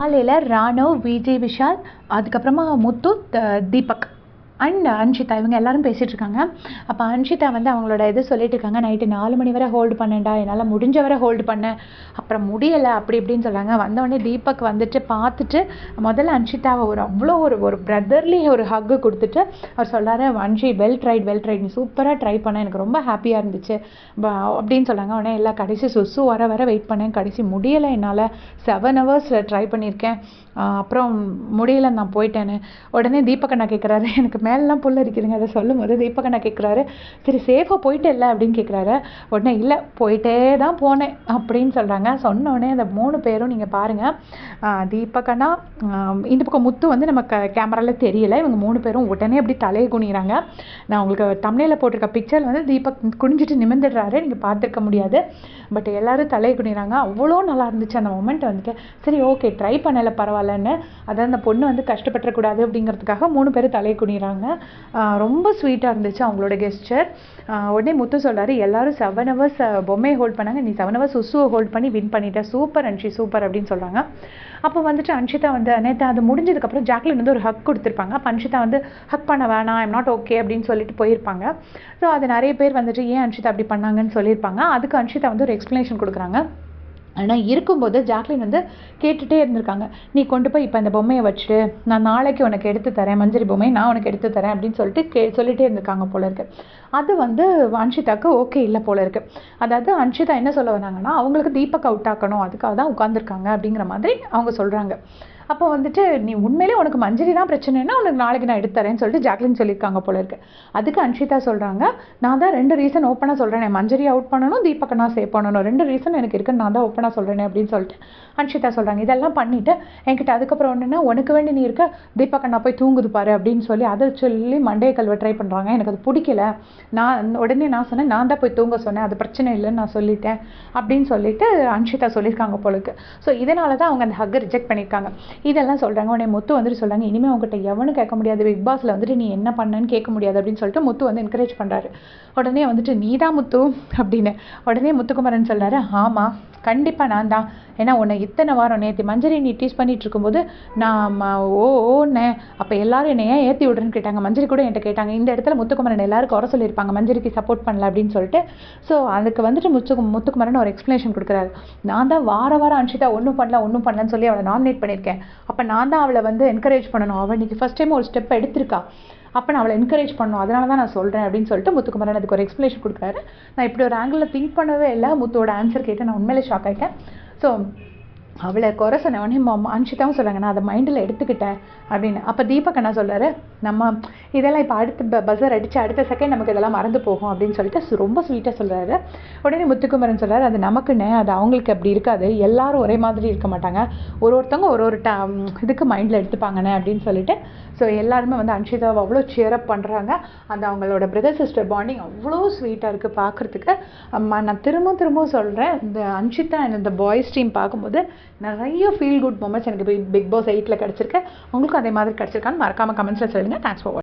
காலையில் ராணவ் விஜய் விஷால் அதுக்கப்புறமா முத்து தீபக். அண்ட் அன்ஷிதா இவங்க எல்லாரும் பேசிகிட்டு இருக்காங்க அப்போ அன்ஷிதா வந்து அவங்களோட இது சொல்லிட்டு இருக்காங்க நைட்டு நாலு மணி வரை ஹோல்டு பண்ணேன்டா. என்னால் முடிஞ்ச வரை ஹோல்டு பண்ணேன் அப்புறம் முடியலை அப்படி இப்படின்னு சொல்கிறாங்க வந்தவொடனே தீபக் வந்துட்டு பார்த்துட்டு முதல்ல அன்ஷிதாவை ஒரு அவ்வளோ ஒரு ஒரு பிரதர்லி ஒரு ஹக்கு கொடுத்துட்டு அவர் சொல்கிறாரு Anshi well tried well tried நீ சூப்பராக ட்ரை பண்ண. எனக்கு ரொம்ப ஹாப்பியாக இருந்துச்சு. ப- அப்படின்னு சொன்னாங்க. உடனே எல்லாம் கடைசி சுசு வர வர வெயிட் பண்ணேன் கடைசி முடியலை என்னால். செவன் ஹவர்ஸில் ட்ரை பண்ணியிருக்கேன் அப்புறம் முடியலை நான் போயிட்டேன்னு. உடனே தீபக் அண்ணா கேட்குறாரு எனக்கு மேலெலாம் புல் அரிக்குதுங்க. அதை சொல்லும் போது தீபக் அண்ணா கேட்குறாரு சரி சேஃபாக போயிட்டேல்ல? அப்படின்னு கேட்குறாரு உடனே இல்லை போயிட்டே தான் போனேன் அப்படின்னு சொல்கிறாங்க சொன்னோடனே அந்த மூணு பேரும் நீங்கள் பாருங்கள் தீபக் அண்ணா இந்த பக்கம் முத்து வந்து நம்ம க கேமராவில் தெரியல. இவங்க மூணு பேரும் உடனே அப்படி தலையை குனிகிறாங்க நான் உங்களுக்கு தமிழில் போட்டிருக்க பிக்சர் வந்து தீபக் குனிஞ்சிட்டு நிமிர்ந்துடுறாரு. நீங்கள் பார்த்துருக்க முடியாது. பட் எல்லோரும் தலையை குனிகிறாங்க அவ்வளோ நல்லா இருந்துச்சு அந்த மொமெண்ட் வந்துட்டு. சரி ஓகே ட்ரை பண்ணலை பரவாயில்லன்னு. அதான் அந்த பொண்ணு வந்து கஷ்டப்பட்டுறக்கூடாது அப்படிங்கிறதுக்காக மூணு பேர் தலையை குனிகிறாங்க ஆஹ் ரொம்ப ஸ்வீட்டாக இருந்துச்சு அவங்களோட கெஸ்டர் உடனே முத்து சொல்கிறாரு எல்லாரும் செவன் ஹவர்ஸ் பொம்மையை ஹோல்ட் பண்ணாங்க. நீ செவன் ஹவர்ஸ் உசுவை ஹோல்ட் பண்ணி வின் பண்ணிட்ட. சூப்பர் அன்ஷி சூப்பர் அப்படின்னு சொல்கிறாங்க அப்போ வந்துட்டு அன்ஷிதா வந்து நேற்று அது முடிஞ்சதுக்கப்புறம் ஜாக்லின் வந்து ஒரு ஹக் கொடுத்துருப்பாங்க. அப்போ அன்ஷிதா வந்து ஹக் பண்ண வேணாம். ஐம் நாட் ஓகே அப்படின்னு சொல்லிட்டு போயிருப்பாங்க. ஸோ அது நிறைய பேர் வந்துட்டு ஏன் அன்ஷிதா அப்படி பண்ணாங்கன்னு சொல்லியிருப்பாங்க. அதுக்கு அன்ஷிதா வந்து ஒரு எக்ஸ்ப்ளனேஷன் கொடுக்குறாங்க. ஆனால் இருக்கும்போது ஜாக்லின் வந்து கேட்டுகிட்டே இருந்திருக்காங்க. நீ கொண்டு போய் இப்போ இந்த பொம்மையை வச்சுட்டு நான் நாளைக்கு உனக்கு எடுத்து தரேன் மஞ்சரி பொம்மையை நான் உனக்கு எடுத்து தரேன் அப்படின்னு சொல்லிட்டு கே சொல்லிகிட்டே இருந்திருக்காங்க போல இருக்கு. அது வந்து அன்ஷிதாக்கு ஓகே இல்லை போல இருக்கு. அதாவது அன்ஷிதா என்ன சொல்ல வந்தாங்கன்னா அவங்களுக்கு தீபக் அவுட் ஆக்கணும் அதுக்காக தான் உட்காந்துருக்காங்க அப்படிங்கிற மாதிரி அவங்க சொல்கிறாங்க அப்போ வந்துட்டு நீ உண்மையிலே உனக்கு மஞ்சரி தான் பிரச்சனைனா உனக்கு நாளைக்கு நான் எடுத்து சொல்லிட்டு ஜாக்லின் சொல்லியிருக்காங்க போல இருக்கு. அதுக்கு அன்ஷிதா சொல்கிறாங்க நான் தான் ரெண்டு ரீசன் ஓப்பனாக சொல்கிறேன் மஞ்சரி அவுட் பண்ணணும் தீபக்கை நான் சேவ் பண்ணணும். ரெண்டு ரீசன் எனக்கு இருக்குன்னு நான் தான் ஓப்பனாக சொல்கிறேன் அப்படின்னு சொல்லிட்டு அன்ஷிதா சொல்கிறாங்க இதெல்லாம் பண்ணிவிட்டு என்கிட்ட அதுக்கப்புறம் ஒன்றுன்னா உனக்கு வேண்டி நீ இருக்க தீபக்கை நான் போய் தூங்குது பாரு அப்படின்னு சொல்லி அதை சொல்லி மண்டைய கல்வ ட்ரை பண்ணுறாங்க எனக்கு அது பிடிக்கல. நான் உடனே நான் சொன்னேன் நான் தான் போய் தூங்க சொன்னேன் அது பிரச்சனை இல்லைன்னு நான் சொல்லிட்டேன் அப்படின்னு சொல்லிட்டு அன்ஷிதா சொல்லியிருக்காங்க போலுக்கு ஸோ இதனால தான் அவங்க அந்த ஹக்கை ரிஜெக்ட் பண்ணியிருக்காங்க. இதெல்லாம் சொல்கிறாங்க உடனே முத்து வந்துட்டு சொல்கிறாங்க இனிமேல் உங்ககிட்ட எவனும் கேட்க முடியாது. பிக் பாஸில் வந்துட்டு நீ என்ன பண்ணேன்னு கேட்க முடியாது அப்படின்னு சொல்லிட்டு முத்து வந்து என்கரேஜ் பண்ணுறாரு உடனே வந்துட்டு நீ தான் முத்து அப்படின்னு உடனே முத்துக்குமரன் சொல்றாரு ஆமாம் கண்டிப்பாக நான் தான் ஏன்னா உன்னை இத்தனை வாரம் நேற்று மஞ்சரி நீ டீஸ் பண்ணிட்டு இருக்கும்போது நான் ம- ஓ ஓன்னே. அப்போ எல்லாரும் என்னை ஏன் ஏற்றி விடுறேன்னு கேட்டாங்க. மஞ்சரி கூட என்கிட்ட கேட்டாங்க. இந்த இடத்துல முத்துக்குமரன் எல்லாருக்கும் வர சொல்லியிருப்பாங்க. மஞ்சரிக்கு சப்போர்ட் பண்ணல அப்படின்னு சொல்லிட்டு. ஸோ அதுக்கு வந்துட்டு முத்து முத்துக்குமரன் ஒரு எக்ஸ்ப்ளனேஷன் கொடுக்குறாரு. நான் தான் வார வாரம் அன்ஷிதா ஒன்றும் பண்ணல ஒன்றும் பண்ணலன்னு சொல்லி அவளை நாமினேட் பண்ணியிருக்கேன். அப்போ நான் தான் அவளை வந்து என்கரேஜ் பண்ணணும். அவள் இன்றைக்கி ஃபஸ்ட் டைம் ஒரு ஸ்டெப் எடுத்திருக்கா. அப்போ நான் அவளை என்கரேஜ் பண்ணணும். அதனால தான் நான் சொல்கிறேன் அப்படின்னு சொல்லிட்டு முத்துக்குமரன் அதுக்கு ஒரு எக்ஸ்ப்ளனேஷன் கொடுக்குறாரு. நான் இப்படி ஒரு ஆங்கிளில் திங்க் பண்ணவே இல்லை. முத்தோட ஆன்சர் கேட்டு நான் உண்மையிலே ஷாக் ஆகிட்டேன் ஸோ அவளை குறை சொன்னவொடனே உடனே அன்ஷிதாவும் சொல்கிறாங்க நான் அதை மைண்டில் எடுத்துக்கிட்டேன் அப்படின்னு. அப்போ தீபக் அண்ணா சொல்கிறாரு நம்ம இதெல்லாம் இப்போ அடுத்த பஸர் அடித்து அடுத்த செகண்ட் நமக்கு இதெல்லாம் மறந்து போகும் அப்படின்னு சொல்லிட்டு ரொம்ப ஸ்வீட்டாக சொல்கிறாரு உடனே முத்துக்குமரன் சொல்கிறார் அது நமக்குன்னு அது அவங்களுக்கு அப்படி இருக்காது எல்லாரும் ஒரே மாதிரி இருக்க மாட்டாங்க ஒரு ஒருத்தவங்க ஒரு ஒரு ட இதுக்கு மைண்டில் எடுத்துப்பாங்கண்ணே அப்படின்னு சொல்லிட்டு. ஸோ எல்லாருமே வந்து அன்ஷிதாவை அவ்வளோ சியரப் பண்ணுறாங்க அந்த அவங்களோட பிரதர் சிஸ்டர் பாண்டிங் அவ்வளோ ஸ்வீட்டாக இருக்குது பார்க்குறதுக்கு நான் திரும்ப திரும்ப சொல்கிறேன் இந்த அன்ஷிதா அண்ட் இந்த பாய்ஸ் டீம் பார்க்கும்போது நிறைய ஃபீல் குட் மூமெண்ட்ஸ் எனக்கு பிக் பாஸ் எயிட்டில் கிடச்சிருக்கு. உங்களுக்கும் அதே மாதிரி கிடச்சிருக்கான்னு மறக்காமல் கமெண்ட்ஸில் சொல்லுங்கள் தேங்க்ஸ் ஃபார்